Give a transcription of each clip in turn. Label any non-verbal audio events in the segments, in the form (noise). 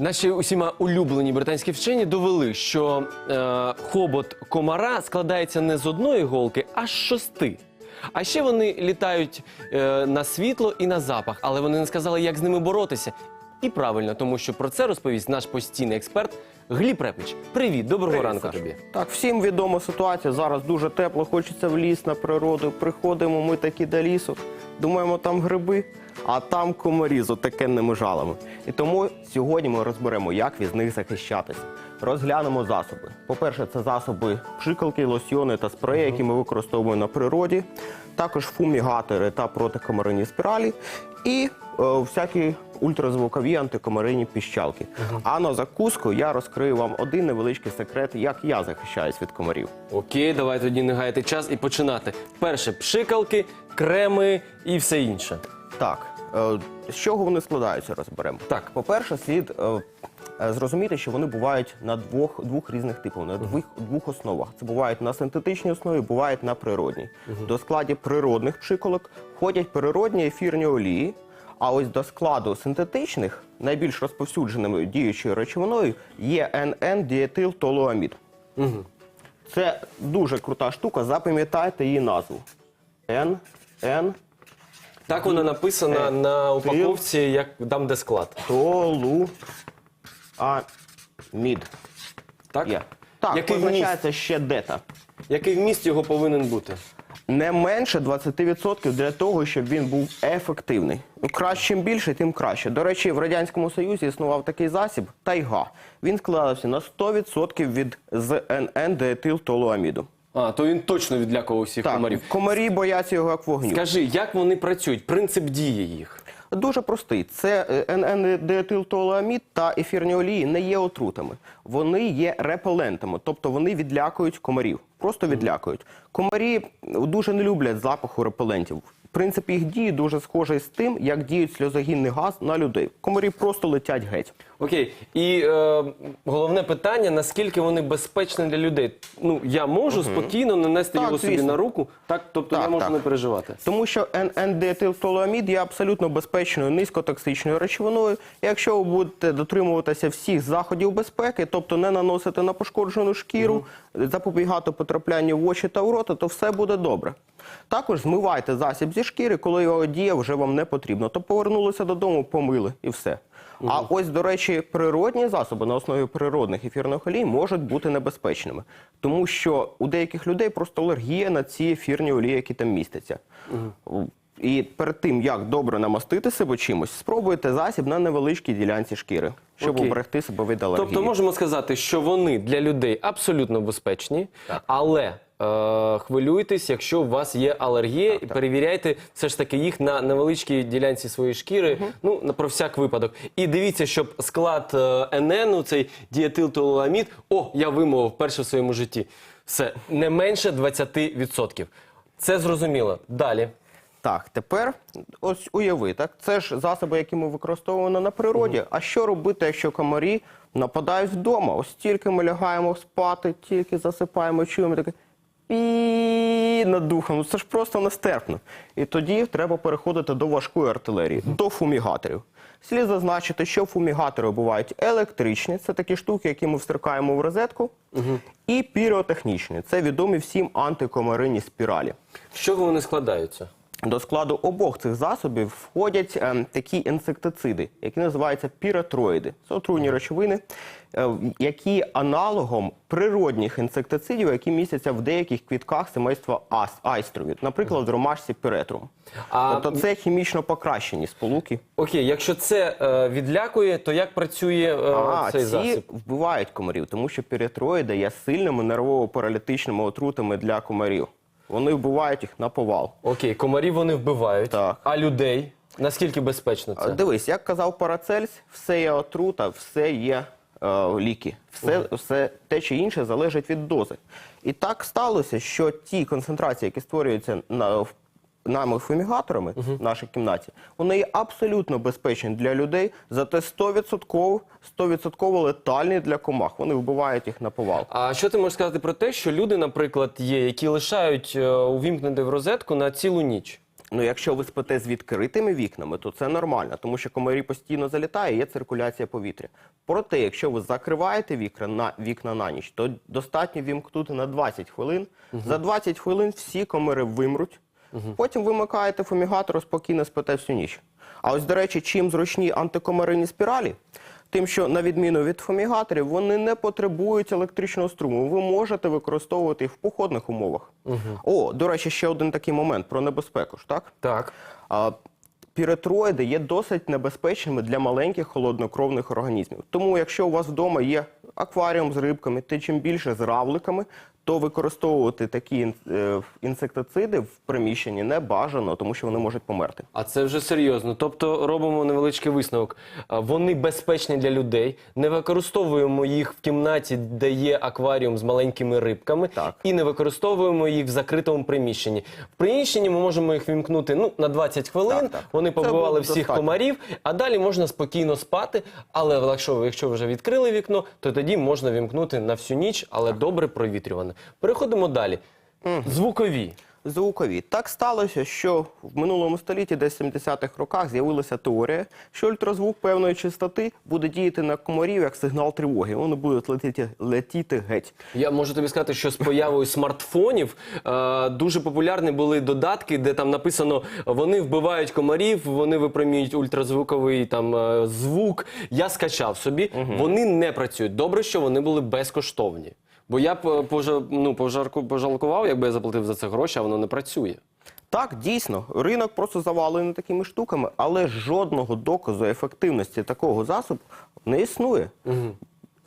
Наші усіма улюблені британські вчені довели, що е, хобот комара складається не з одної голки, а з шости. А ще вони літають е, на світло і на запах, але вони не сказали, як з ними боротися. І правильно, тому що про це розповість наш постійний експерт Гліб Репич. Привіт, доброго Привіт, ранку Саш. тобі. Так, всім відома ситуація. Зараз дуже тепло, хочеться в ліс на природу. Приходимо ми такі до лісу, думаємо, там гриби, а там комарі з отакенними жалами. І тому сьогодні ми розберемо, як від них захищатися. Розглянемо засоби. По-перше, це засоби пшикалки, лосьйони та спреї, які ми використовуємо на природі, також фумігатори та протикомаринні спіралі і е, всякі ультразвукові антикомаринні піщалки. А на закуску я розкрию вам один невеличкий секрет, як я захищаюсь від комарів. Окей, давай тоді не гаяти час і починати. Перше пшикалки, креми і все інше. Так, е, з чого вони складаються, розберемо. Так. По-перше, слід е, е, зрозуміти, що вони бувають на двох, двох різних типах, на двох, двох основах. Це бувають на синтетичній основі, бувають на природній. До складу природних пшиколок входять природні ефірні олії. А ось до складу синтетичних найбільш розповсюдженою діючою речовиною є НН-діетилтолуамід. Це дуже крута штука, запам'ятайте її назву. НН Так вона написана Е, на упаковці, як там, де склад. Толуамід. Так? Є. Так, Який вміст? позначається ще дета. Який вміст його повинен бути? Не менше 20% для того, щоб він був ефективний. Кращим краще, чим більше, тим краще. До речі, в Радянському Союзі існував такий засіб тайга. Він складався на 100% від знн НН-диетилтолуаміду. А, то він точно відлякував всіх Так, комарів. комарі бояться його як вогню. Скажи, як вони працюють? Принцип дії їх. Дуже простий. Це НН-диетилтоламід та ефірні олії не є отрутами. Вони є репелентами, тобто вони відлякують комарів. Просто відлякують. Комарі дуже не люблять запаху репелентів. Принцип їх дії дуже схожий з тим, як діють сльозогінний газ на людей. Комарі просто летять геть. Окей, і е, головне питання: наскільки вони безпечні для людей? Ну я можу спокійно нанести Так, його собі звісно. на руку, так тобто Так, я можу так. не переживати. Тому що НН-диетилтолуамід є абсолютно безпечною низькотоксичною речовиною. Якщо ви будете дотримуватися всіх заходів безпеки, тобто не наносити на пошкоджену шкіру, запобігати потраплянню в очі та в рота, то все буде добре. Також змивайте засіб зі шкіри, коли його дія вже вам не потрібна. То повернулися додому, помили і все. А ось, до речі, природні засоби на основі природних ефірних олій можуть бути небезпечними, тому що у деяких людей просто алергія на ці ефірні олії, які там містяться. І перед тим, як добре намастити себе чимось, спробуйте засіб на невеличкій ділянці шкіри, щоб Окей. уберегти себе від алергії. Тобто можемо сказати, що вони для людей абсолютно безпечні, але хвилюйтесь, якщо у вас є алергія, і перевіряйте все ж таки їх на невеличкій ділянці своєї шкіри, ну на про всяк випадок. І дивіться, щоб склад е, НН, цей діетилтолуамід, о, я вимовив вперше в своєму житті. Все не менше 20%. Це зрозуміло. Далі. Так, тепер ось уяви, так це ж засоби, які ми використовуємо на природі. А що робити, якщо комарі нападають вдома? Ось тільки ми лягаємо спати, тільки засипаємо, чуємо таке пі над духом. Ну це ж просто нестерпно. І тоді треба переходити до важкої артилерії, до фумігаторів. Слід зазначити, що фумігатори бувають електричні, це такі штуки, які ми встрикаємо в розетку, і піротехнічні. Це відомі всім антикомаринні спіралі. З чого вони складаються? До складу обох цих засобів входять ем, такі інсектициди, які називаються піретроїди. Це отруйні речовини, е, які аналогом природних інсектицидів, які містяться в деяких квітках семейства ас, айстрові, наприклад, в ромашці піретрум. А- Тобто це хімічно покращені сполуки. Окей, якщо це е, відлякує, то як працює е, А цей ці засіб? вбивають комарів, тому що піретроїди є сильними нервово-паралітичними отрутами для комарів. Вони вбивають їх на повал. Окей, комарів вони вбивають, Так. а людей наскільки безпечно це? Дивись, як казав Парацельс, все є отрута, все є е, ліки. Все, все те чи інше залежить від дози. І так сталося, що ті концентрації, які створюються на, в- нами фумігаторами в нашій кімнаті, вони є абсолютно безпечні для людей, зате 100%, 100% летальні для комах. Вони вбивають їх на повал. А що ти можеш сказати про те, що люди, наприклад, є, які лишають е, увімкнути в розетку на цілу ніч? Ну, якщо ви спите з відкритими вікнами, то це нормально, тому що комарі постійно залітає, є циркуляція повітря. Проте, якщо ви закриваєте вікна на вікна на ніч, то достатньо вімкнути на 20 хвилин. За 20 хвилин всі комари вимруть. Потім вимикаєте фумігатор, спокійно спите всю ніч. А ось, до речі, чим зручні антикомаринні спіралі, тим, що на відміну від фумігаторів, вони не потребують електричного струму. Ви можете використовувати їх в походних умовах. О, до речі, ще один такий момент про небезпеку ж, так? Так. А, Піретроїди є досить небезпечними для маленьких холоднокровних організмів. Тому, якщо у вас вдома є акваріум з рибками, та чим більше з равликами, то використовувати такі е, інсектициди в приміщенні не бажано, тому що вони можуть померти. А це вже серйозно. Тобто робимо невеличкий висновок. Вони безпечні для людей. Не використовуємо їх в кімнаті, де є акваріум з маленькими рибками, Так. і не використовуємо їх в закритому приміщенні. В приміщенні ми можемо їх вімкнути ну на 20 хвилин. Так, так. Вони побивали всіх достатньо. комарів, а далі можна спокійно спати. Але якщо, якщо ви вже відкрили вікно, то тоді можна вімкнути на всю ніч, але добре провітрюване. Переходимо далі. Звукові. Звукові. Так сталося, що в минулому столітті, десь в 70-х роках, з'явилася теорія, що ультразвук певної частоти буде діяти на комарів як сигнал тривоги. Вони будуть летіти, летіти геть. Я можу тобі сказати, що з появою смартфонів е, дуже популярні були додатки, де там написано вони вбивають комарів, вони випромінюють ультразвуковий там е, звук. Я скачав собі. Вони не працюють. Добре, що вони були безкоштовні. Бо я б е, пожа- ну, пожарку- пожалкував, якби я заплатив за це гроші, а воно не працює. Так, дійсно, ринок просто завалений такими штуками, але жодного доказу ефективності такого засобу не існує.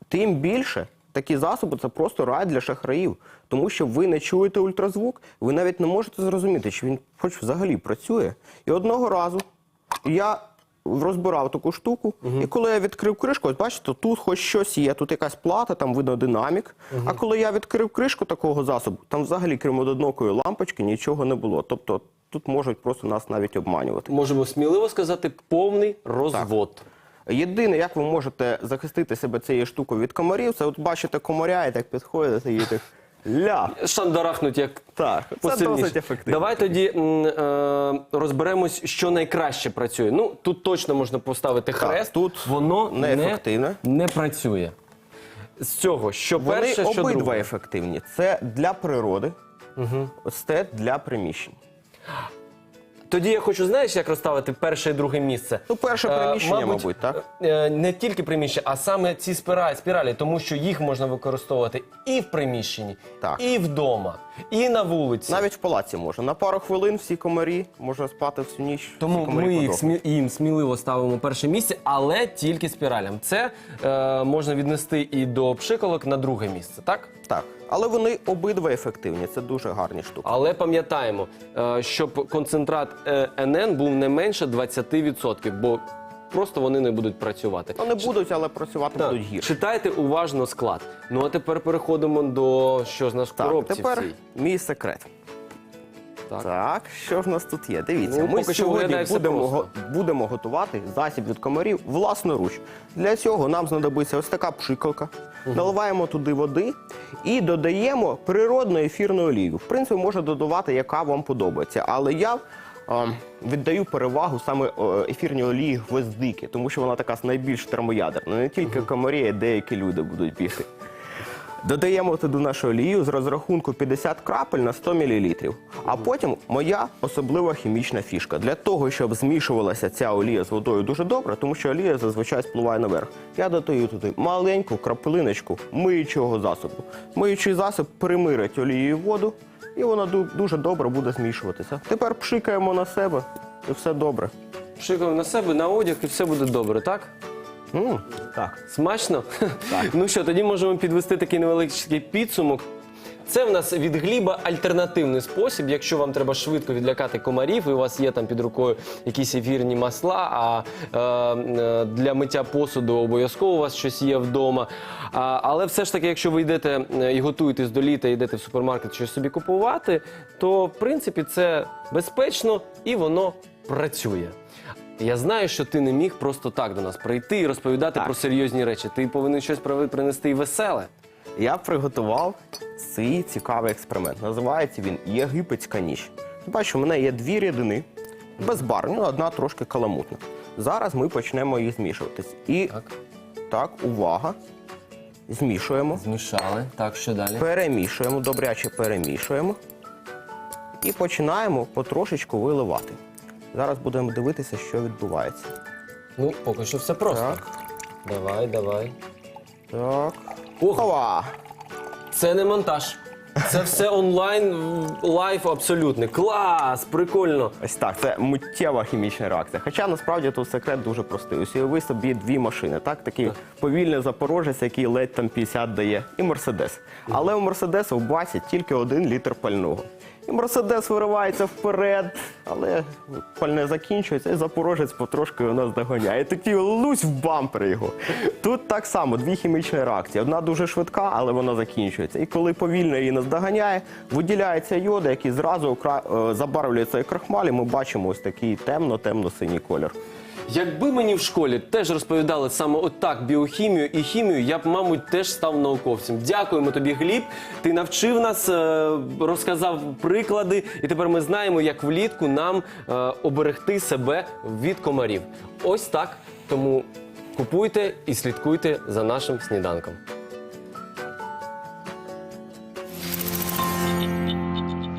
Тим більше такі засоби це просто рай для шахраїв, тому що ви не чуєте ультразвук, ви навіть не можете зрозуміти, чи він хоч взагалі працює. І одного разу я розбирав таку штуку, і коли я відкрив кришку, ось бачите, тут хоч щось є, тут якась плата, там видно динамік. А коли я відкрив кришку такого засобу, там взагалі, крім одинокої лампочки, нічого не було. Тобто тут можуть просто нас навіть обманювати. Можемо сміливо сказати, повний розвод. Єдине, як ви можете захистити себе цією штукою від комарів, це от бачите комаря і так підходите і так ля. Шандарахнуть як Так, це посильніше. досить ефективно. Давай тоді м, е, розберемось, що найкраще працює. Ну тут точно можна поставити хрест. тут воно неефективне. не, не працює. З цього, що Вони перше, що обидва друге. ефективні. Це для природи, угу. це для приміщень. Тоді я хочу, знаєш, як розставити перше і друге місце. Ну, перше Е, приміщення, мабуть, так? е, Не тільки приміщення, а саме ці спіралі, спіралі, тому що їх можна використовувати і в приміщенні, Так. і вдома, і на вулиці. Навіть в палаці можна. На пару хвилин всі комарі, можна спати всю ніч. Тому комарі ми їх подохнуть. смі- їм сміливо ставимо перше місце, але тільки спіралям. Це е, можна віднести і до пшиколок на друге місце, так? Так. Але вони обидва ефективні, це дуже гарні штуки. Але пам'ятаємо, е, щоб концентрат е, НН був не менше 20%, бо просто вони не будуть працювати. Вони будуть, але працювати Так, будуть гірше. Читайте уважно склад. Ну а тепер переходимо до що ж наш коробці тепер цій. мій секрет. Так. Так, що ж у нас тут є? Дивіться, Ну, ми поки що сьогодні будемо, просто. го- будемо готувати засіб від комарів власноруч. Для цього нам знадобиться ось така пшикалка. Наливаємо туди води і додаємо природну ефірну олію. В принципі, можна додавати, яка вам подобається. Але я а, віддаю перевагу саме о, ефірній олії гвоздики, тому що вона така найбільш термоядерна. Не тільки комарі, а й деякі люди будуть бігти. Додаємо туди нашу олію з розрахунку 50 крапель на 100 мл. А потім моя особлива хімічна фішка. Для того, щоб змішувалася ця олія з водою дуже добре, тому що олія зазвичай спливає наверх. Я додаю туди маленьку краплиночку миючого засобу. Миючий засіб примирить олію і воду, і вона ду- дуже добре буде змішуватися. Тепер пшикаємо на себе, і все добре. Пшикаємо на себе, на одяг, і все буде добре, так? М, так. Смачно? (laughs) ну що, тоді можемо підвести такий невеличкий підсумок. Це в нас від гліба альтернативний спосіб. Якщо вам треба швидко відлякати комарів, і у вас є там під рукою якісь ефірні масла, а е, е, для миття посуду обов'язково у вас щось є вдома. А, але все ж таки, якщо ви йдете е, і готуєтесь до літа, йдете в супермаркет щось собі купувати, то в принципі це безпечно і воно працює. Я знаю, що ти не міг просто так до нас прийти і розповідати Так. про серйозні речі. Ти повинен щось при- принести і веселе. Я приготував свій цікавий експеримент. Називається він Єгипетська ніч. Бачу, у мене є дві рідини безбарвні, одна трошки каламутна. Зараз ми почнемо їх змішуватись. І Так. так, увага. Змішуємо. Змішали. Так, що далі? Перемішуємо, добряче перемішуємо. І починаємо потрошечку виливати. Зараз будемо дивитися, що відбувається. Ну, поки що все просто. Так, Давай, давай. так. Ох. Ова! Це не монтаж. Це все онлайн, лайф абсолютний. Клас! Прикольно. Ось так, це миттєва хімічна реакція. Хоча насправді тут секрет дуже простий. Ось уяви собі дві машини, так? Такий повільний запорожець, який ледь там 50 дає, і Мерседес. Але у Мерседеса в басі тільки один літр пального. І Мерседес виривається вперед, але пальне закінчується, і запорожець потрошки у нас доганяє. Такий лусь в бампер його. Тут так само дві хімічні реакції. Одна дуже швидка, але вона закінчується. І коли повільно її наздоганяє, виділяється йода, який зразу е, забарвлює цей крахмаль, і ми бачимо ось такий темно-темно-синій колір. Якби мені в школі теж розповідали саме отак біохімію і хімію, я б, мабуть, теж став науковцем. Дякуємо тобі, Гліб. Ти навчив нас, е, розказав приклади, і тепер ми знаємо, як влітку нам е, оберегти себе від комарів. Ось так. Тому купуйте і слідкуйте за нашим сніданком.